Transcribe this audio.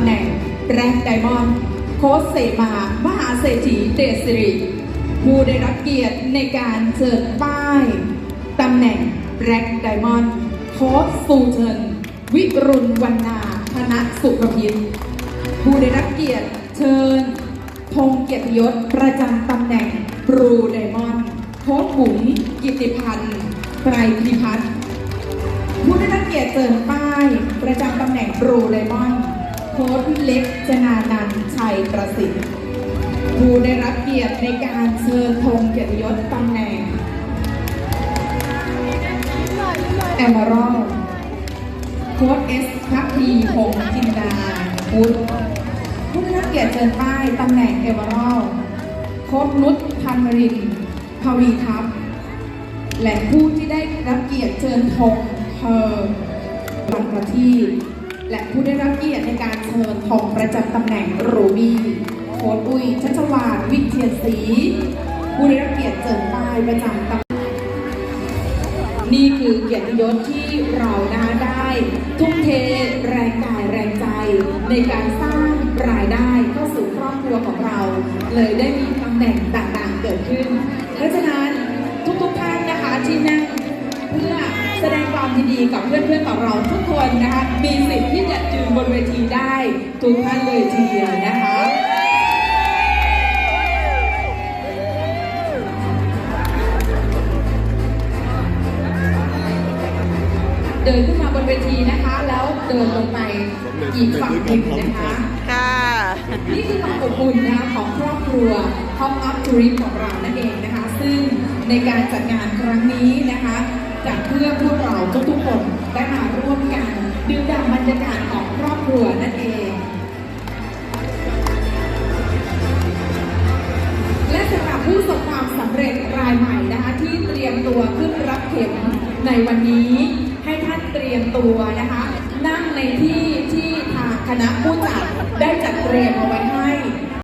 ำแหน่งแร็กไดมอนด์โค้ชเสมามหาเศรษฐีเดชสิริผู้ได้รับเกียรติในการเชิญป้ายตำแหน่งแร็กไดมอนด์โค้ชสูเชิญวิรุณวรรณาธนสุขพิษผู้ได้รับเกียรติเชิญธงเกียรติยศประจำตำแหน่งบรูไดมอนด์โค้ชบุ๋มกิติพันธ์ไตรพิพัฒน์ผู้ได้รับเกียรติเจิญป้ายประจำตำแหน่งบรูไดมอนด์ ค้ชเล็กชนานันชัยประสิทธิ์ผู้ได้รับเกียรติในการเชิญธงเกียรติยศตำแหน่งแอมเบอรัลโค้ชเอสพักพีพงศ์จินดาพุทธผู้ได้รับเกียรติเชิญป้ายตำแหน่งเอเวอรัลโค้ชนุชพันมรินทร์ภวีทัพและผู้ที่ได้รับเกียรติเชิญธงเธอวันประทีป และผู้ได้รับเกียรติในการเชิญธงประจำตำแหน่งรูบี้โค้ดอุ้ยชัชวานวิเทียนศรีผู้ได้รับเกียรติเชิญป้ายประจำตำนี่คือเกียรติยศที่เรานะคะได้ทุ่มเทแรงกายแรงใจ ในการสร้างรายได้เข้าสู่ครอบครัวของเรา เลยได้มีตำแหน่งต่างๆเกิดขึ้น เพราะฉะนั้นทุกๆท่านนะคะที่นั่งเพื่อ แสดงความยินดีกับเพื่อนๆของเราทุกคนนะคะ มีสิทธิ์ที่จะยืนบนเวทีได้ทุกท่านเลยทีเดียวนะคะเดินขึ้นมาบนเวทีนะคะ แล้วเดินลงไปอีกฝั่งหนึ่งนะคะ ค่ะ นี่คือความอบอุ่นนะคะของครอบครัว Top Up Tourist ของเรานั่นเองนะคะ ซึ่งในการจัดงานครั้งนี้นะคะ จัดเพื่อพวกเราทุกๆคนได้มาร่วมกันดื่มด่ำบรรยากาศของครอบครัวนั่นเอง และสำหรับผู้ประสบความสำเร็จรายใหม่นะคะที่เตรียมตัวขึ้นรับเข็มในวันนี้ให้ท่านเตรียมตัวนะคะ นั่งในที่ที่ทางคณะผู้จัดได้จัดเตรียมเอาไว้ให้